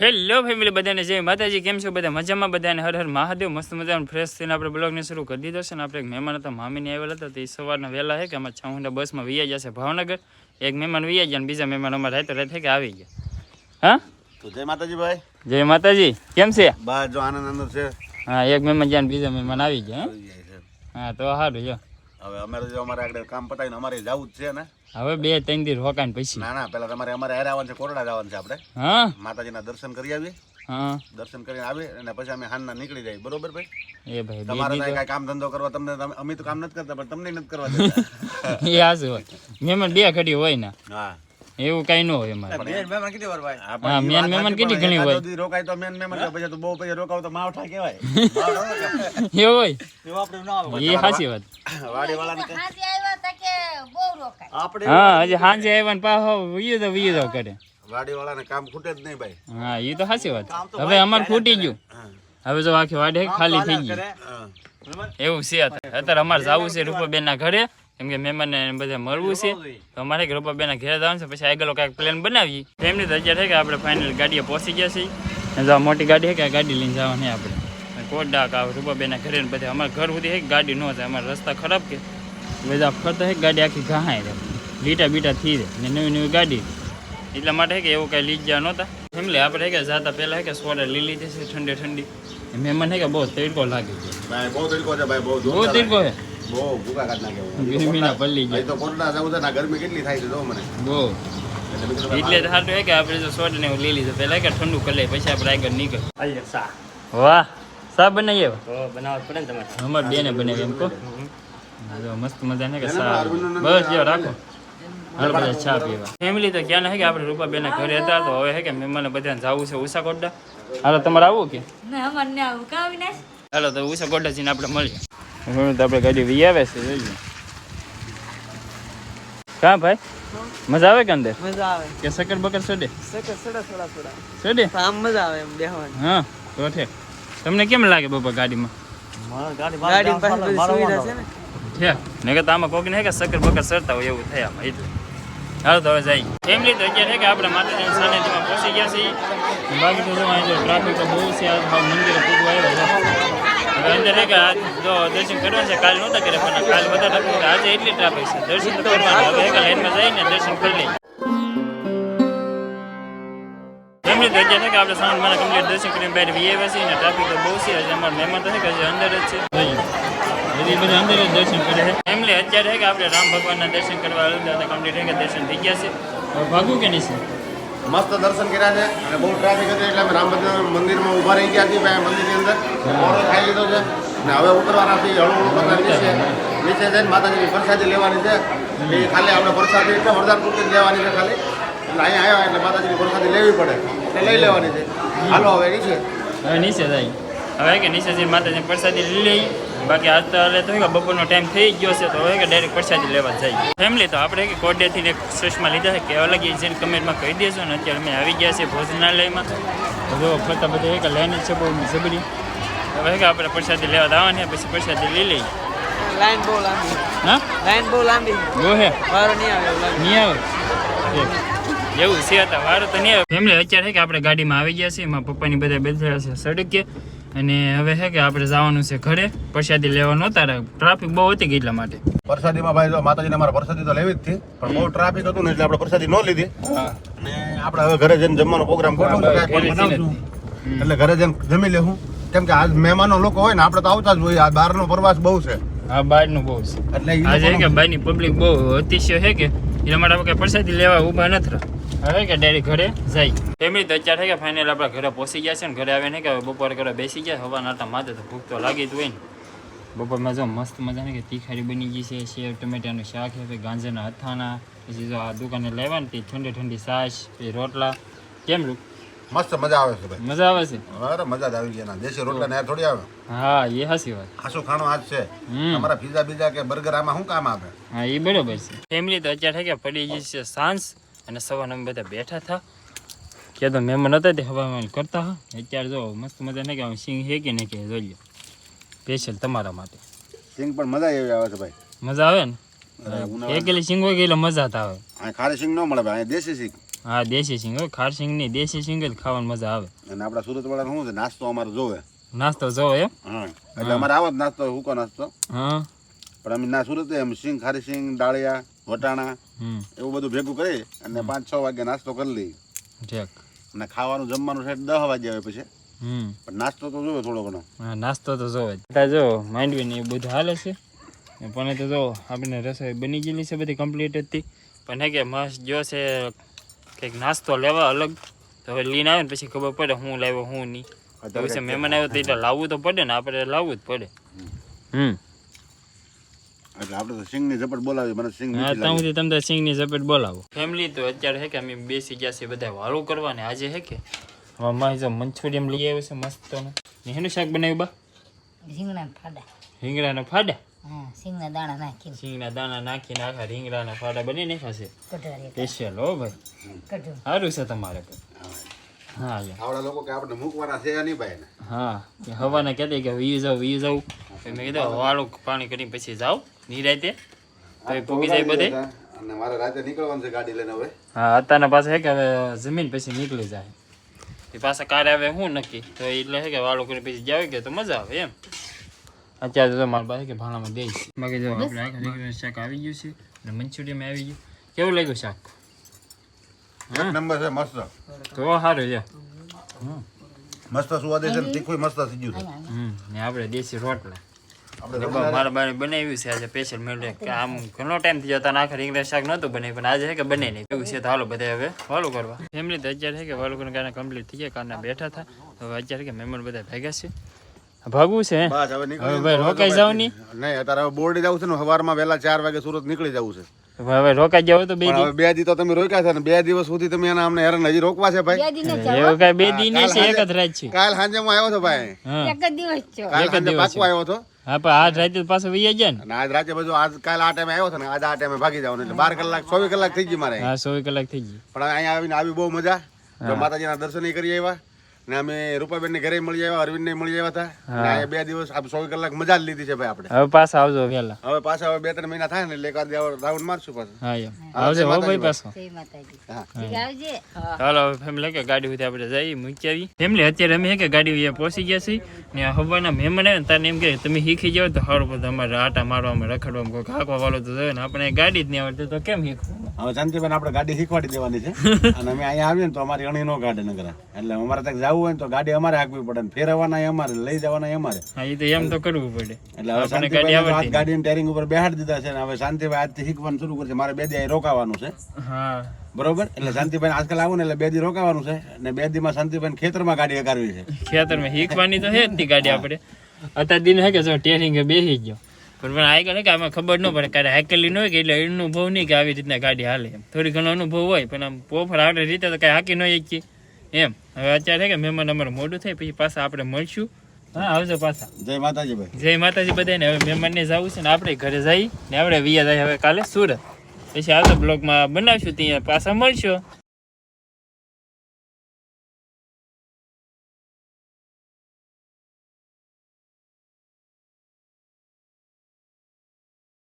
Hello family બધાને જય માતાજી. કેમ છો બધા? મજામાં બધાને હર હર મહાદેવ. મસ્ત મજાનો ફ્રેશ થઈને આપણે બ્લોગને શરૂ કરી દીધો છે ને આપણે એક મહેમાન હતા મામીને આવેલા હતા. તે સવારના વહેલા છે કે અમારે છાઉંડા બસમાં વિયા જશે ભાવનગર. એક મહેમાન વિયા ગયા અને બીજા મહેમાન અમારે રાતે રાતે કે આવી ગયા. હા? તો જય માતાજી ભાઈ. જય માતાજી. કેમ છે? બસ જો આનંદ આનંદ છે. હા એક મહેમાન ગયા ને બીજા મહેમાન આવી ગયા જાય. હા તો સારું જો. હવે અમારે જો અમારે આગળ કામ પતાવીને અમારે જવું જ છે ને. હવે બે ત્રણ દિવસ રોકાણ પછી. ના ના પેલા તમારે અમારે હારે આવવાનું છે કોરડા જવાનું છે આપણે. હા? માતાજીના દર્શન કરી આવીએ. હા. દર્શન કરીને આવીએ અને પછી અમે હાનના નીકળી જાય બરોબર ભાઈ? એ ભાઈ તમારે કઈ કામ ધંધો કરવા તમને તમે- અમે તો કામ નથી કરતા પણ તમને નથી કરવા દેતા. એ હાસું હોય મહેમાન બે ઘડી હોય ને. હા. એવું કઈ ન હોય અમારે. હા, ભાઈ હા, મેન મહેમાન કેટલી ઘણી હોય. એકાદો રોકાય તો મેન મહેમાન તો પછી તો બહુ પછી રોકાવ તો માવઠા કહેવાય. એવું હોય? એ સાચી વાત. વાડીવાળાને કહે, હાજી આવ્યો તો કે બહુ રોકાય? હા હજી સાંજે આવ્યા ને પાહો વીયો તો વીયો તો કરે. વાડીવાળાને કામ ખૂટે જ નહીં ભાઈ. હા એ તો સાચી વાત. હવે અમારે ફૂટી ગયું. હવે જો આખી વાડી ખાલી થઈ ગઈ. એવું છે અત્યારે. અત્યારે અમારે જવું છે રૂપાબેન ના ઘરે. કેમ કે મહેમાનને બધા મળવું છે. તો અમારે કે રૂપાબેન ઘરે જવાનું છે પછી આગળ કાંઈક પ્લાન બનાવીએ. એમની તો અત્યારે કે આપણે ફાઇનલ ગાડીએ પહોંચી ગયા છીએ. જો મોટી ગાડી છે કે ગાડી લઈને જવાની આપણે. કોટ ડાક આવે રૂપાબેન ઘરે ને બધા. અમારે ઘર સુધી ગાડી ન થાય અમારા રસ્તા ખરાબ કે બધા ફરતા છે ગાડી આખી ઘાહાય રહે લીટા બીટા થઈ રહે ને નવી નવી ગાડી એટલા માટે કે એવું કાંઈ લીજ જ્યાં નહોતા. ફેમિલી આપણે કે જાતા પહેલાં કે સોડા લઈ લીધી છે ઠંડી ઠંડી. મહેમાન હે કે બહુ તડકો લાગે છે. ભાઈ બહુ તડકો છે ભાઈ બહુ બહુ તડકો છે. બહુ ભૂકા કાઢ નાખે ગરમીના પલ્લી ભાઈ તો કોટડા જવું છે ને ગરમી કેટલી થાય છે જો મને. બહુ. એટલે મેં કીધું એટલે તો સારું છે કે આપણે જો સોડા ને લઈ લીધું. પહેલાં કે ઠંડુ કરી લઈએ પછી આપણે આગળ નીકળ વાહ. સા બનાવીએ અમારે બેને બનાવી એમ કહો. મસ્ત મજા ને કે સા બસ જો રાખો. ફેમિલી તો ક્યાં હે કે આપણે રૂપાબેન ઘરે હતા તો હવે હે કે મહેમાન બધાને જવું છે ઉષા કોડા હાલો તમારે આવવું કે? આવું. કા વિનાશ હાલો તો ઉષા કોડા જઈને આપણે મળીએ. હવે તો આપણે ગાડી વી આવે છે જોઈએ કા ભાઈ? મજા આવે કે અંદર? મજા આવે. કે સકર બકર સડે સકર સડા સડા સડા સડે આમ મજા આવે એમ બેહવાની. હા તો ઠીક તમને કેમ લાગે બાપા ગાડીમાં? ગાડી પાસે બધી સુવિધા છે ને? ને કે આમાં કોક ને કે સકર બકર સરતા હોય એવું થાય આમાં એટલે. હાલો તો હવે જાય ફેમિલી તો અત્યારે છે કે આપણે માતાજીના સાનિધ્યમાં પહોંચી ગયા છીએ. બાકી તો જો ટ્રાફિક તો બહુ છે આ મંદિરે પૂગવા આવ્યા છે. હવે અંદર છે કે જો દર્શન કરવા છે કાલ નહોતા કરે પણ કાલ બધા ટ્રાફિક આજે એટલી ટ્રાફિક છે. દર્શન તો કરવાના હવે એક લાઈનમાં જઈને દર્શન કરી લઈએ. ફેમિલી તો અત્યારે છે કે આપણે સાઉન્ડ મને કમ્પ્લીટ દર્શન કરીને બહાર વી આવ્યા છીએ અને ટ્રાફિક તો બહુ છે હજી અમારા મહેમાન તો છે કે હજી અંદર જ છે. જોઈએ બધી બધા અંદર જ દર્શન કરે છે. ફેમિલી અત્યારે કે આપણે રામ ભગવાનના દર્શન કરવા આવ્યા હતા કમ્પ્લીટ કે દર્શન થઈ ગયા છે? ભાગવું કે નહીં છે મસ્ત દર્શન કર્યા છે અને બહુ ટ્રાફિક હતી એટલે અમે રામ મંદિરમાં ઊભા રહી ગયા છીએ મંદિરની અંદર. ઓર્ડર ખાઈ લીધો છે અને હવે ઉતરવાના છીએ હળવું હળવું કરતા નીચે નીચે જઈને માતાજીની પ્રસાદી લેવાની છે. એ ખાલી આપણે પ્રસાદી એટલે વરદાન પૂરતી લેવાની છે ખાલી. એટલે અહીંયા આવ્યા એટલે માતાજીની પ્રસાદી લેવી પડે. એટલે લઈ લેવાની છે. હાલો હવે નીચે. હવે નીચે જાય. હવે કે નીચે જઈને માતાજીની પ્રસાદી લઈ લઈ. બાકી આજ તો એટલે તો કે બપોરનો ટાઈમ થઈ ગયો છે તો હવે કે ડાયરેક્ટ પ્રસાદી લેવા જાય. ફેમિલી તો આપણે કે કોડેથી એક ચશ્મા લીધા છે કે અલગ જેને કમેન્ટમાં કહી દેજો ને અત્યારે અમે આવી ગયા છીએ ભોજનાલયમાં. જો ફરતા બધા એક લાઈન જ છે બહુ જબરી. હવે કે આપણે પ્રસાદી લેવા આવવાની પછી પ્રસાદી લઈ લઈએ. લાઈન બહુ લાંબી. હા? લાઈન બહુ લાંબી. ગો હે. વારો નહીં આવે નહીં આવે? એવું છે હતા વારો તો નહીં આવે. ફેમિલી અત્યારે છે કે આપણે ગાડીમાં આવી ગયા છીએ એમાં પપ્પાની બધા બેઠેલા છે સડકે. અને હવે છે કે આપણે જવાનું છે ઘરે. પ્રસાદી લેવા નહોતા રહ્યા ટ્રાફિક બહુ હતી એટલા માટે. પ્રસાદીમાં ભાઈ માતાજી માતાજીને અમારે પ્રસાદી તો લેવી જ હતી પણ બહુ ટ્રાફિક હતું ને એટલે આપણે પ્રસાદી ન લીધી. અને આપણે હવે ઘરે જઈને જમવાનો પ્રોગ્રામ બનાવશું. એટલે ઘરે જઈને જમી લેવું. કેમ કે આજ મહેમાનો લોકો હોય ને આપણે તો આવતા જ હોય. આ બહારનો પ્રવાસ બહુ છે. હા બહારનું બહુ છે. એટલે આજે કે બારની પબ્લિક બહુ અતિશય છે કે એટલા માટે આપણે પ્રસાદી લેવા ઊભા નથી રહ્યા. હવે કે ડાયરેક્ટ ઘરે જાય. ફેમિલી તો અત્યારે કે ફાઇનલ આપણે ઘરે પહોંચી ગયા છે ને ઘરે આવે ને કે હવે બપોરે ઘરે બેસી ગયા હવા નાતા માથે તો ભૂખ તો લાગી જ હોય ને. બપોરમાં જો મસ્ત મજાની કે તીખારી બની ગઈ છે સેવ ટમેટાનું શાક છે ગાંજરના અથાણા પછી જો આ દુકાને લેવા ને તે ઠંડી ઠંડી છાશ પછી રોટલા. કેમ રૂપ મસ્ત મજા આવે છે ભાઈ. મજા આવે છે? અરે મજા જ આવી ગઈ એના. દેશી રોટલા ને થોડી આવે. હા એ હાસી વાત. ખાસું ખાણું આજ છે. હમ. અમારા પીઝા બીજા કે બર્ગર આમાં શું કામ આવે? હા એ બરોબર છે. ફેમિલી તો અત્યારે કે પડી ગઈ છે સાંજ. અને સવારે અમે બધા બેઠા હતા. કે તો મહેમાન હતા તે હવામાન કરતા હા અત્યારે જો મસ્ત મજા નહીં કે આમ સિંગ હે કે નહીં કે જોઈ લો સ્પેશિયલ તમારા માટે. સિંગ પણ મજા એવી આવે છે ભાઈ. મજા આવે ને? એકલી સિંગ હોય એટલે મજા જ આવે ખારી સિંગ ન મળે ભાઈ દેશી સિંગ હા દેશી સિંગ હો ખાર સિંગ નહીં દેશી સિંગ જ ખાવાની મજા આવે. અને આપણા સુરત વાળા શું છે નાસ્તો અમારે જોવે. નાસ્તો જોવે એમ? હા એટલે અમારે આવો જ નાસ્તો હુકો નાસ્તો. હા. પણ અમે ના સુરત એમ સિંગ ખારી સિંગ દાળિયા વટાણા એવું બધું ભેગું કરી અને પાંચ છ વાગે નાસ્તો કરી લઈ અને ખાવાનું જમવાનું સાહેબ દસ વાગે આવે પછી. હમ. પણ નાસ્તો તો જોવે થોડો ઘણો. હા નાસ્તો તો જોવે જો. માંડવી ને એ બધું હાલે છે. પણ તો જો આપણે રસોઈ બની ગયેલી છે બધી કમ્પ્લીટ હતી પણ હે કે મસ્ત જો છે કંઈક નાસ્તો લેવા અલગ. તો હવે લઈને આવે ને પછી ખબર પડે હું લાવ્યો હું નહીં. તો પછી મહેમાન આવ્યો તો એટલે લાવવું તો પડે ને આપણે લાવવું જ પડે. હમ. એટલે આપણે તો સિંગની ઝપટ બોલાવી મને સિંગ હા મીઠી ત્યાં તમને સિંગની ઝપેટ બોલાવો. ફેમિલી તો અત્યારે હે કે અમે બેસી ગયા છે બધા વાળું કરવા ને આજે હે કે? અમારી જો મંચુરિયમ લઈ આવ્યો છે મસ્ત ને હેનું શાક બનાવ્યું બા? રીંગણા ફાડા. રીંગણાના ફાડા? હા સિંગના દાણા સિંગના દાણા નાખીને આખા રીંગણાના ફાડા બની નાખ્યા છે. સ્પેશિયલ હો ભાઈ. સારું છે તમારે હા. આવડા લોકો કે આપણે મૂકવાના છે નહીં ભાઈ હા હવાને કહેતી કે વીયું જાવ વીયું જાવ તો મેં કીધું વાળું પાણી કરીને પછી જાઓ. નિરાતે તો એ પૂગી જાય બધે? અને મારે રાતે નીકળવાનું છે ગાડી લઈને હવે. હા અત્યારના પાસે હે કે હવે જમીન પછી નીકળી જાય. એ પાછા કારે આવે હું નક્કી? તો એટલે હે કે વાળું કરી પછી જાવ કે તો મજા આવે એમ. અત્યારે તો મારા પાસે કે ભાણામાં દઈશ બાકી જો આપણે આખા શાક આવી ગયું છે અને મંચુરિયમ આવી ગયું. કેવું લાગ્યું શાક? એક નંબર છે મસ્ત. તો સારું છે મસ્ત સુવાદે છે તીખું મસ્ત થઈ ગયું છે. ને આપણે દેશી રોટલા. મારા બાને બનાવ્યું છે આજે સ્પેશિયલ મેળવે કે આમ ઘણો ટાઈમ થઈ જતા આખા રીંગણા શાક નહોતું બનાવ્યું પણ આજે છે કે બને નહીં. એવું છે તો હાલો બધા હવે વાલું કરવા. ફેમિલી તો અત્યારે છે કે વાલું કરીને કારણે કમ્પ્લીટ થઈ ગયા કારના બેઠા હતા. હવે અત્યારે કે મહેમાન બધા ભેગા છે. ભાગવું છે હવે હવે ભાઈ રોકાઈ જાવ નહીં નહીં અત્યારે બોર્ડે જવું છે ને સવારમાં વહેલા ચાર વાગે સુરત નીકળી જવું છે. હવે રોકાઈ જાવ તો બે દિવસ બે દી તો તમે રોક્યા છે ને બે દિવસ સુધી તમે એના અમને હેરાન હજી રોકવા છે ભાઈ? દી એવું કઈ બે દી નહીં છે એક જ રાત છે. કાલ સાંજે હું આવ્યો હતો ભાઈ? એક જ દિવસ છો. કાલ સાંજે દિવસ આવ્યો હતો હા પણ આજ રાતે પાછો વૈયા જાય ને. આજ રાતે બધું આજ કાલ આ ટાઈમે આવ્યો હતો ને આજ આ ટાઈમે ભાગી જવાનું એટલે બાર કલાક ચોવીસ કલાક થઈ ગઈ મારે. હા કલાક થઈ ગઈ. પણ અહીંયા આવીને આવી બહુ મજા. માતાજીના દર્શન કરી આવ્યા. ને અમે રૂપાબેન ને ઘરે મળી આવ્યા અરવિંદ ને મળી આવ્યા હતા. ને બે દિવસ આપ સો કલાક મજા જ લીધી છે ભાઈ આપણે. હવે પાછા આવજો વહેલા. હવે પાછા હવે બે ત્રણ મહિના થાય ને એટલે એકાદ રાઉન્ડ મારશું પાછું. હા એમ. આવજો હો ભાઈ પાછો. જય માતાજી. હા. આવજે? હા. ચાલો હવે ફેમિલી કે ગાડી સુધી આપણે જઈએ મૂકી આવી ફેમિલી અત્યારે અમે હે કે ગાડી અહીંયા પહોંચી ગયા છીએ ને આ હવાના મહેમાન આવે ને તારે એમ કે તમે શીખી જાવ તો સારું બધું અમારે આટા મારવામાં રખડવામાં કોઈ હાંકવા વાળો તો જોઈએ ને આપણે ગાડી જ નહીં આવડતી તો કેમ શીખવું? હવે શાંતિબેન આપણે ગાડી શીખવાડી દેવાની છે. અને અમે અહીંયા આવીએ ને તો અમારી અણી નો ગાડી નગર એટલે અમારે ત્યાં જવું હોય તો ગાડી અમારે હાંકવી પડે ને ફેરવવાના અમારે લઈ જવાના અમારે. હા એ તો એમ તો કરવું પડે. એટલે હવે શાંતિભાઈ ગાડીને ટેરિંગ ઉપર બેહાડી દીધા છે ને હવે શાંતિભાઈ આજથી શીખવાનું શરૂ કરશે. મારે બે દી રોકાવાનું છે. હા. બરોબર? એટલે શાંતિભાઈ આજકાલ આવું ને એટલે બે દી રોકાવાનું છે ને બે દીમાં શાંતિભાઈ ખેતરમાં ગાડી હકારવી છે. ખેતરમાં શીખવાની તો છે જ ગાડી આપણે. અત્યાર દિન હે કે જો ટેરિંગ બેસી ગયો. પણ પણ આગળ હે કે આમાં ખબર ન પડે ક્યારે હાકેલી ન હોય કે એટલે અનુભવ નહીં કે આવી રીતના ગાડી હાલે થોડી ઘણો અનુભવ હોય પણ આમ પોફર આવડે રીતે તો કઈ હાકી ન શકીએ. એમ. હવે અત્યારે કે મહેમાન અમારું મોડું થાય પછી પાછા આપણે મળશું. હા આવજો પાછા. જય માતાજી ભાઈ. જય માતાજી બધાને. હવે મહેમાનને જવું છે ને આપણે ઘરે જઈ ને આપણે વિયા જાય હવે કાલે સુરત. પછી આવતો બ્લોગમાં બનાવશું ત્યાં. પાછા મળશું.